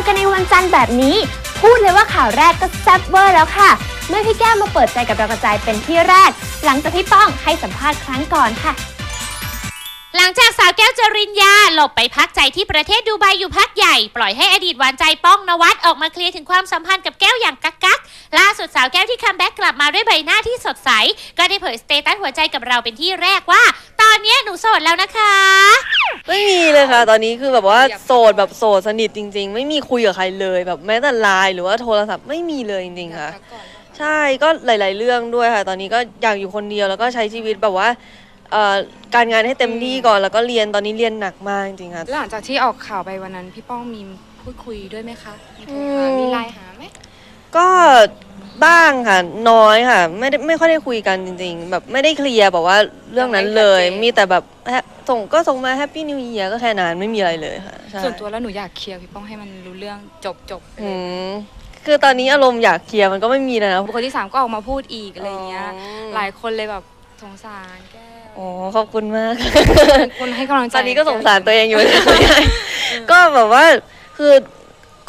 อกันในวันจันทร์แบบนี้ พูดเลยว่าข่าวแรกก็แซ่บเวอร์แล้วค่ะ เมื่อพี่แก้วมาเปิดใจกับดากระจายเป็นที่แรก หลังจากพี่ป้องให้สัมภาษณ์ครั้งก่อนค่ะหลังจากสาวแก้วจริญญาหลบไปพักใจที่ประเทศดูไบอยู่พักใหญ่ ปล่อยให้อดีตหวานใจป้องนวัดออกมาเคลียร์ถึงความสัมพันธ์กับแก้วอย่างกักกักล่าสุดสาวแก้วที่คัมแบ็กกลับมาด้วยใบหน้าที่สดใส ก็ได้เผยสเตตัสหัวใจกับเราเป็นที่แรกว่า ตอนนี้หนูโสดแล้วนะคะ ไม่มีเลยค่ะ ตอนนี้คือแบบว่าโสดแบบโสดสนิทจริง ๆ ไม่มีคุยกับใครเลยแบบแม้แต่ไลน์หรือว่าโทรศัพท์ไม่มีเลยจริงๆค่ะ ใช่ก็หลาย ๆ เรื่องด้วยค่ะ ตอนนี้ก็อยากอยู่คนเดียวแล้วก็ใช้ชีวิตแบบว่าเอ่อการงานให้เต็มที่ก่อนแล้วก็เรียนตอนนี้เรียนหนักมากจริงๆค่ะ แล้วหลังจากที่ออกข่าวไปวันนั้น พี่ป้องมีพูดคุยด้วยไหมคะมีโทรอืหามมีไลน์หาไหมก็ บ้างค่ะ น้อยค่ะ ไม่ได้ไม่ค่อยได้คุยกันจริง ๆ แบบไม่ได้เคลียร์แบบว่าเรื่องนั้นเลย มีแต่แบบแฮปส่งก็ส่งมาแฮปปี้นิว e ย r ก็แค่นั้นไม่มีอะไรเลยค่ะใช่ส่วนตัวแล้วหนูอยากเคลียร์พี่ป้องให้มันรู้เรื่องจบจบๆไปเลอืยมคือตอนนี้อารมณ์อยากเคลียร์มันก็ไม่มีแล้วนะบุคคลที่สามก็ออกมาพูดอีกอะไรเงี้ยอ๋อหลายคนเลยแบบสงสารแก้วอ๋อขอบคุณมาก คนให้กำลังใจตอนนี้ก็สงสารตัวเองอยู่ ก็แบบว่าคือ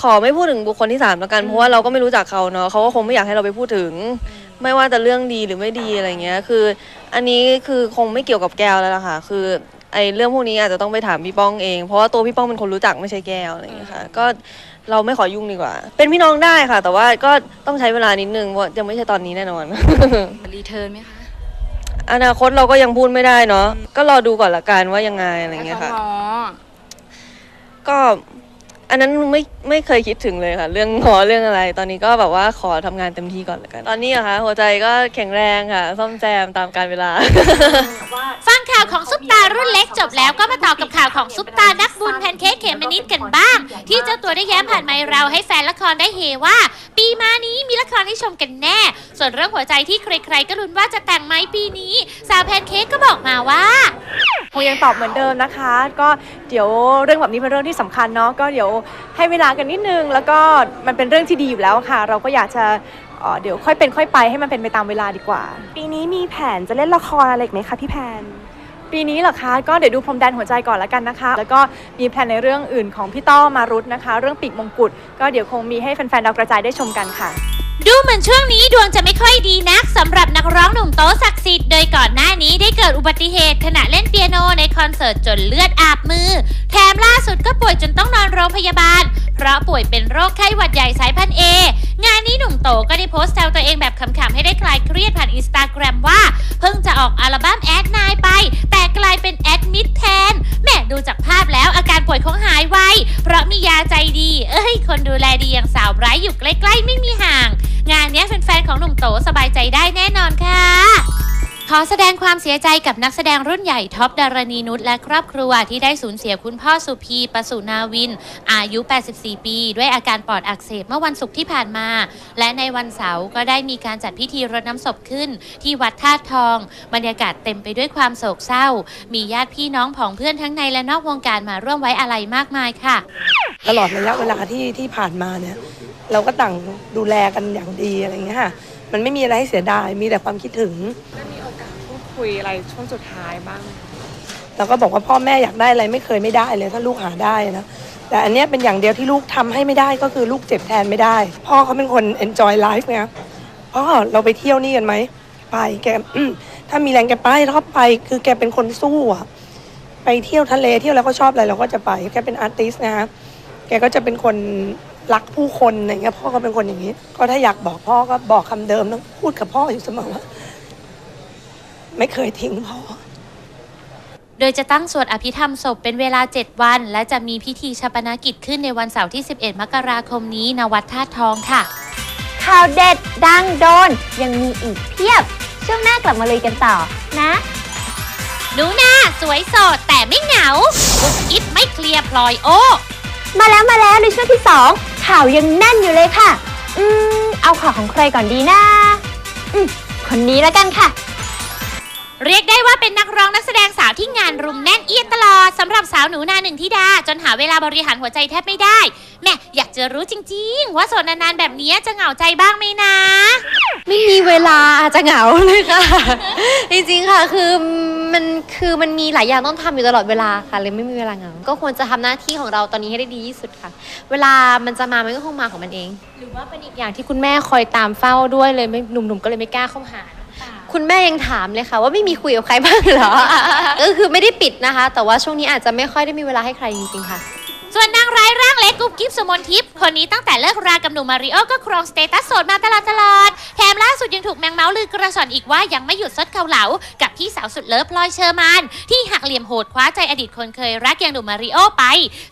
ขอไม่พูดถึงบุคคลที่สามแล้วกัน เพราะว่าเราก็ไม่รู้จักเขาเนาะเขาก็คงไม่อยากให้เราไปพูดถึง ไม่ว่าจะเรื่องดีหรือไม่ดีอะไรเงี้ย คือ อันนี้คือคงไม่เกี่ยวกับแก้วแล้วล่ะค่ะ คือไอ้เรื่องพวกนี้อาจจะต้องไปถามพี่ป้องเอง เพราะว่าตัวพี่ป้องเป็นคนรู้จักไม่ใช่แก้วอะไรเงี้ยค่ะ ก็เราไม่ขอยุ่งดีกว่า เป็นพี่น้องได้ค่ะ แต่ว่าก็ต้องใช้เวลานิดนึงเพราะยังไม่ใช่ตอนนี้แน่นอน รีเทิร์นไหมคะอนาคตเราก็ยังพูดไม่ได้เนาะ ก็รอดูก่อนละกันว่ายังไงอะไรเงี้ยค่ะแล้วเขาง้อก็ อันนั้นไม่ไม่เคยคิดถึงเลยค่ะ เรื่องงอเรื่องอะไร ตอนนี้ก็แบบว่าขอทำงานเต็มที่ก่อนละกันตอนนี้อะคะหัวใจก็แข็งแรงค่ะ ซ่อมแซมตามการเวลา ฟังข่าวของซุปตารุ่นเล็กจบแล้วก็มาต่อกับข่าวของซุปตานักบุญแพนเค้กเขมนิดกันบ้าง ที่เจ้าตัวได้แย้มผ่านไมค์เราให้แฟนละครได้เฮว่า ปีมานี้มีละครให้ชมกันแน่ ส่วนเรื่องหัวใจที่ใครๆก็ลุ้นว่าจะแต่งไหมปีนี้ สาวแพนเค้กก็บอกมาว่า งยังตอบเหมือนเดิมนะคะ ก็เดี๋ยวเรื่องแบบนี้เป็นเรื่องที่สำคัญเนาะก็เดี๋ยวให้เวลากันนิดนึง แล้วก็มันเป็นเรื่องที่ดีอยู่แล้วค่ะ เราก็อยากจะเอ่อเดี๋ยวค่อยเป็นค่อยไปให้มันเป็นไปตามเวลาดีกว่า ปีนี้มีแผนจะเล่นละครอะไรอีกไหมคะพี่แพนปีนี้เหรอคะ ก็เดี๋ยวดูพรมแดนหัวใจก่อนละกันนะคะ แล้วก็มีแผนในเรื่องอื่นของพี่ต้อมารุตนะคะ เรื่องปีกมงกุฎก็เดี๋ยวคงมีให้แฟนๆดาวกระจายได้ชมกันค่ะ ดูเหมือนช่วงนี้ดวงจะไม่ค่อยดีนักสำหรับนักร้องหนุ่มโตศักดิ์สิทธิ์โดยก่อนหน้านี้ได้เกิดอุบัติเหตุขณะเล่นเปียโนในคอนเสิร์ตจนเลือดอาบมือ แถมล่าสุดก็ป่วยจนต้องนอนโรงพยาบาล เพราะป่วยเป็นโรคไข้หวัดใหญ่สายพันธุ์เองานนี้หนุ่มโตก็ได้โพสต์แซวตัวเองแบบขำๆให้ได้คลายเครียดผ่านอินสตาแกรมว่า เพิ่งจะออกอัลบั้มแอดนายไป ขอแสดงความเสียใจกับนักแสดงรุ่นใหญ่ท็อปดารณีนุชและครอบครัวที่ได้สูญเสียคุณพ่อสุพีประสุนาวิน อายุ 84 ปี ด้วยอาการปอดอักเสบเมื่อวันศุกร์ที่ผ่านมา และในวันเสาร์ก็ได้มีการจัดพิธีรดน้ำศพขึ้น ที่วัดธาตุทอง บรรยากาศเต็มไปด้วยความโศกเศร้า มีญาติพี่น้องผองเพื่อนทั้งในและนอกวงการมาร่วมไว้อาลัยมากมายค่ะ ตลอดระยะเวลาที่ที่ผ่านมาเนี่ยเราก็ต่างดูแลกันอย่างดีอะไรเงี้ยค่ะมันไม่มีอะไรให้เสียดายมีแต่ความคิดถึง คุยอะไรช่วงสุดท้ายบ้าง เราก็บอกว่าพ่อแม่อยากได้อะไรไม่เคยไม่ได้เลยถ้าลูกหาได้นะ แต่อันเนี้ยเป็นอย่างเดียวที่ลูกทำให้ไม่ได้ก็คือลูกเจ็บแทนไม่ได้ พ่อเขาเป็นคน enjoy life ไงพ่อเราไปเที่ยวนี่กันไหม ไปแกอืมถ้ามีแรงแกไปแล้วก็ไป คือแกเป็นคนสู้อะไปเที่ยวทะเลเที่ยวแล้วก็ชอบอะไรเราก็จะไปแกเป็นอาร์ติสนะฮะแกก็จะเป็นคนรักผู้คนอะไรเงี้ยพ่อก็เป็นคนอย่างนี้ ก็ถ้าอยากบอกพ่อก็บอกคำเดิมต้องพูดกับพ่ออยู่เสมอว่า ไม่เคยทิ้งพ่อโดยจะตั้งสวดอภิธรรมศพเป็นเวลา 7 วัน และจะมีพิธีชาปนกิจขึ้นในวันเสาร์ที่ 11 มกราคมนี้ณวัดธาตุทองค่ะ ข่าวเด็ดดังโดน ยังมีอีกเพียบ ช่วงหน้ากลับมาเลยกันต่อนะ หนูนาสวยโสดแต่ไม่เหงากุ๊บกิ๊บไม่เคลียร์พลอยโอ มาแล้วมาแล้วในช่วงที่ 2 ข่าวยังแน่นอยู่เลยค่ะ อืม เอาข่าวของใครก่อนดีนะ อืม คนนี้แล้วกันค่ะ เรียกได้ว่าเป็นนักร้องนักแสดงสาวที่งานรุมแน่นเอียดตลอดสำหรับสาวหนูนาหนึ่งธิดา จนหาเวลาบริหารหัวใจแทบไม่ได้แม่อยากจะรู้จริง ๆ ว่าโสดนานๆแบบนี้จะเหงาใจบ้างไหมนะ ไม่มีเวลาอาจจะเหงาเลยค่ะ จริงๆค่ะคือมันคือมันมีหลายอย่างต้องทำอยู่ตลอดเวลาค่ะเลยไม่มีเวลาเหงา ก็ควรจะทำหน้าที่ของเราตอนนี้ให้ได้ดีที่สุดค่ะ เวลามันจะมามันก็คงมาของมันเอง หรือว่าเป็นอีกอย่างที่คุณแม่คอยตามเฝ้าด้วยเลยไม่หนุ่มๆก็เลยไม่กล้าเข้าหา คุณแม่ยังถามเลยค่ะ ว่าไม่มีคุยกับใครบ้างเหรอ ก็คือไม่ได้ปิดนะคะ แต่ว่าช่วงนี้อาจจะไม่ค่อยได้มีเวลาให้ใครจริงๆค่ะางร้ายร่างเล็กกุ๊บกิ๊บสุมนทิพย์คนนี้ตั้งแต่เลิกรากับหนุ่มมาริโอก็ครองสเตตัสโสดมาตลอดตลอดแถมล่าสุดยังถูกแมงเมาส์ลือกระสอนอีกว่ายังไม่หยุดซดเกาเหลา กับพี่สาวสุดเลิฟพลอยเชอร์มานที่หักเหลี่ยมโหดคว้าใจอดีตคนเคยรักอย่างหนุ่มมาริโอไป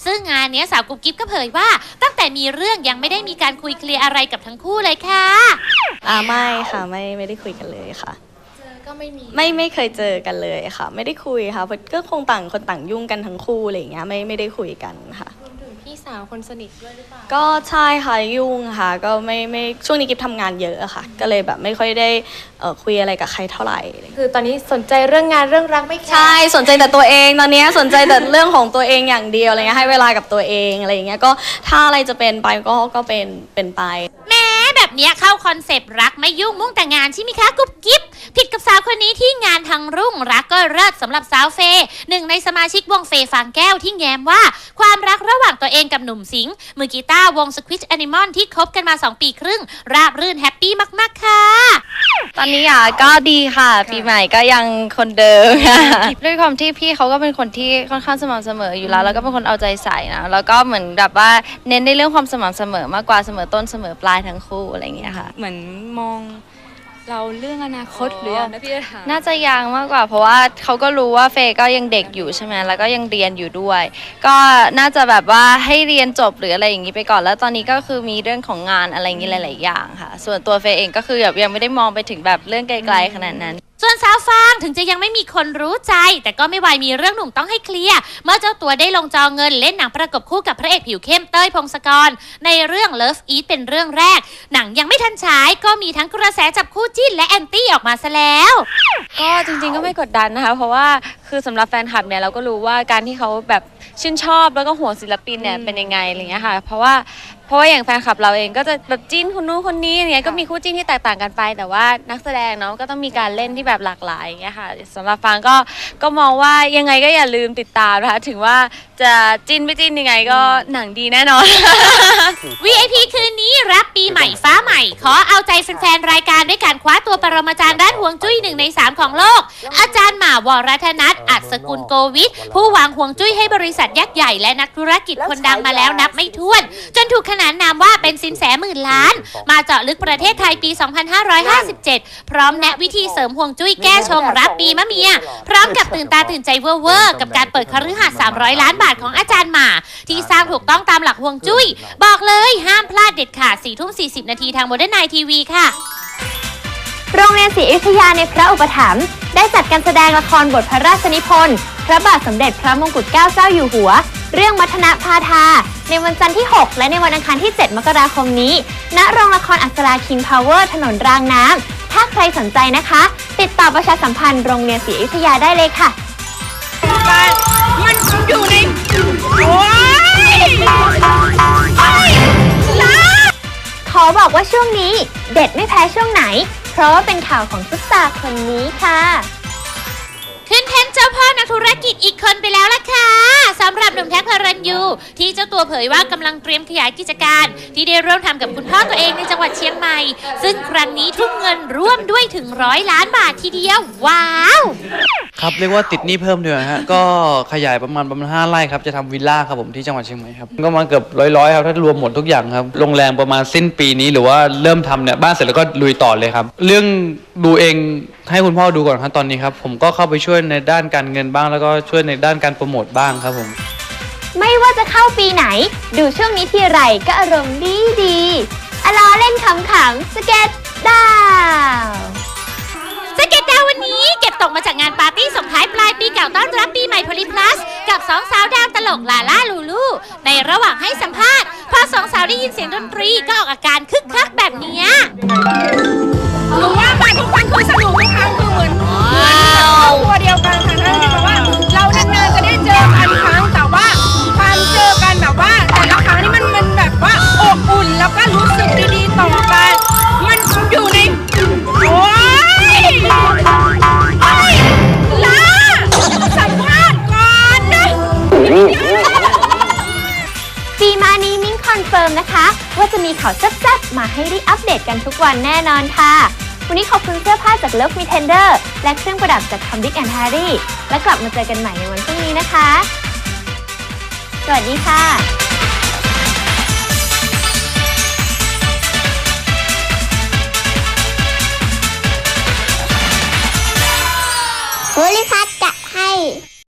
ซึ่งงานเนี้ยสาวกุ๊บกิ๊บก็เผยว่า ตั้งแต่มีเรื่องยังไม่ได้มีการคุยเคลียร์อะไรกับทั้งคู่เลยค่ะ อ่าไม่ค่ะไม่ไม่ได้คุยกันเลยค่ะ ก็ไม่มี ไม่ไม่เคยเจอกันเลยค่ะ ไม่ได้คุยค่ะเพราะก็คงต่างคนต่างยุ่งกันทั้งคู่อะไรอย่างเงี้ยไม่ไม่ได้คุยกันค่ะรวมถึง พี่สาวคนสนิทด้วยหรือเปล่าก็ใช่ค่ะยุ่งค่ะ ก็ไม่ไม่ช่วงนี้กิฟทำงานเยอะอะค่ะ ก็เลยแบบไม่ค่อยได้เอ่อคุยอะไรกับใครเท่าไหร่อะไรอย่างเงี้ยคือตอนนี้สนใจเรื่องงานเรื่องรักไม่แค่ใช่สนใจแต่ตัวเองตอนเนี้ยสนใจแต่เรื่องของตัวเองอย่างเดียวอะไรเงี้ยให้เวลากับตัวเองอะไรอย่างเงี้ยก็ถ้าอะไรจะเป็นไปก็ก็เป็นเป็นไป แม้ แบบเนี้ยเข้าคอนเซปต์รักไม่ยุ่งมุ่งแต่งานใช่ไหมคะกุ๊บกิ๊บผิดกับสาวคนนี้ที่งานทางรุ่งรักก็เลิศสำหรับสาวเฟย์หนึ่งในสมาชิกวงเฟย์ฟางแก้วที่แง้มว่า ความรักระหว่างตัวเองกับหนุ่มสิงห์มือกีตาร์วงสควิชแอนิมอลที่คบกันมา 2 ปีครึ่ง ราบรื่นแฮปปี้มากๆค่ะ ตอนนี้อะก็ดีค่ะ ปีใหม่ก็ยังคนเดิมค่ะด้วยความที่พี่เขาก็เป็นคนที่ค่อนข้างสม่ำเสมออยู่แล้วแล้วก็เป็นคนเอาใจใส่นะแล้วก็เหมือนแบบว่าเน้นในเรื่องความสม่ำเสมอมากกว่าเสมอต้นเสมอปลายทั้งคู่อะไรอย่างเงี้ยค่ะ เหมือนมองเราเรื่องอนาคตหรือยังนะพี่ถามน่าจะยังมากกว่า เพราะว่าเขาก็รู้ว่าเฟย์ก็ยังเด็กอยู่ใช่ไหมแล้วก็ยังเรียนอยู่ด้วย ก็น่าจะแบบว่าให้เรียนจบหรืออะไรอย่างนี้ไปก่อน แล้วตอนนี้ก็คือมีเรื่องของงานอะไรอย่างนี้หลาย ๆ อย่างค่ะ ส่วนตัวเฟย์เองก็คือแบบยังไม่ได้มองไปถึงแบบเรื่องไกล ๆ ขนาดนั้น ส่วนสาวฟางถึงจะยังไม่มีคนรู้ใจ แต่ก็ไม่วายมีเรื่องหนุ่มต้องให้เคลียร์ เมื่อเจ้าตัวได้ลงจอเงินเล่นหนังประกบคู่กับพระเอกผิวเข้มเต้ยพงศกร ในเรื่อง Love Eat เป็นเรื่องแรก หนังยังไม่ทันฉายก็มีทั้งกระแสจับคู่จิ้นและแอนตี้ออกมาซะแล้ว ก็จริงๆก็ไม่กดดันนะคะ เพราะว่า คือสำหรับแฟนคลับเนี่ยเราก็รู้ว่าการที่เขาแบบชื่นชอบแล้วก็ห่วงศิลปินเนี่ยเป็นยังไงอะไรเงี้ยค่ะ เพราะว่าเพราะว่าอย่างแฟนคลับเราเองก็จะแบบจิ้นคนนู้นคนนี้อย่างเงี้ยก็มีคู่จิ้นที่แตกต่างกันไป แต่ว่านักแสดงเนาะก็ต้องมีการเล่นที่แบบหลากหลายอย่างเงี้ยค่ะสำหรับฟางก็ก็มองว่ายังไงก็อย่าลืมติดตามนะคะถึงว่าจะจิ้นไม่จิ้นยังไงก็หนังดีแน่นอน VIP คืนนี้รับปีใหม่ฟ้าใหม่ ขอเอาใจแฟนๆรายการด้วยการคว้าตัวปรมาจารย์ด้านห่วงจุ้ยหนึ่งใน3ของโลก อาจารย์หมาวรธนัทอัศกุลโกวิทผู้วางห่วงจุ้ยให้บริษัทยักษ์ใหญ่และนักธุรกิจคนดังมาแล้วนับไม่ถ้วน จนถูกขนานนามว่าเป็นสินแสหมื่นล้าน มาเจาะลึกประเทศไทยปี 2557 พร้อมแนะวิธีเสริมห่วงจุ้ยแก้ชงรับปีมะเมีย พร้อมกับตื่นตาตื่นใจเวอร์ๆกับการเปิดคฤหาสน์300 ล้านบาทของอาจารย์หมา ที่สร้างถูกต้องตามหลักห่วงจุ้ย บอกเลยห้ามพลาดเด็ดขาด4ทุ่ม40 นาทีทางโมเดิร์นไนทีวีค่ะ โรงเรียนศรีอยุธยาในพระอุปถัมภ์ได้จัดการแสดงละครบทพระราชนิพนธ์พระบาทสมเด็จพระมงกุฎเกล้าเจ้าอยู่หัว เรื่องมัทนะพาทา ในวันจันทร์ที่ 6 และในวันอังคารที่ 7 มกราคมนี้ ณโรงละครอักษราคิงพาวเวอร์ถนนรางน้ำ ถ้าใครสนใจนะคะ ติดต่อประชาสัมพันธ์โรงเรียนศรีอยุธยาได้เลยค่ะมันอยู่ในโอ้ยขอบอกว่าช่วงนี้ เด็ดไม่แพ้ช่วงไหน เพราะว่าเป็นข่าวของซุปตาคนนี้ค่ะ ขึ้นแท่นเจ้าพ่อนักธุรกิจอีกคนไปแล้วล่ะค่ะสำหรับหนุ่มแท็กพระรันยู ที่เจ้าตัวเผยว่ากำลังเตรียมขยายกิจการ ที่ได้ร่วมทำกับคุณพ่อตัวเองในจังหวัดเชียงใหม่ ซึ่งครั้งนี้ทุ่มเงินร่วมด้วยถึงร้อยล้านบาททีเดียว ว้าว ครับเรียกว่าติดหนี้เพิ่มเดียวนะฮะ ก็ขยายประมาณประมาณห้าไร่ครับจะทำวิลล่าครับผมที่จังหวัดเชียงใหม่ครับก็ประมาณเกือบร้อยๆครับถ้ารวมหมดทุกอย่างครับโรงแรมประมาณสิ้นปีนี้หรือว่าเริ่มทำเนี่ยบ้านเสร็จแล้วก็ลุยต่อเลยครับ เรื่องดูเองให้คุณพ่อดูก่อนครับตอนนี้ครับผมก็เข้าไปช่วยในด้านการเงินบ้าง แล้วก็ช่วยในด้านการโปรโมทบ้างครับผม ไม่ว่าจะเข้าปีไหน ดูช่วงนี้ทีไรก็อารมณ์ดีดีๆอะล้อเล่นขำๆสเก็ตดาว สเก็ตดาววันนี้เก็บตกมาจากงานปา ลกลาล่าลูลูในระหว่างให้สัมภาษณ์ พอสองสาวได้ยินเสียงดนตรีก็ออกอาการคึกคักแบบนี้ ให้ได้อัปเดตกันทุกวันแน่นอนค่ะ วันนี้ขอบคุณเสื้อผ้าจาก Love Me Tender และเครื่องประดับจาก Tom Dick and Harry และกลับมาเจอกันใหม่ในวันพรุ่งนี้นะคะ สวัสดีค่ะภูริพัฒน์จะให้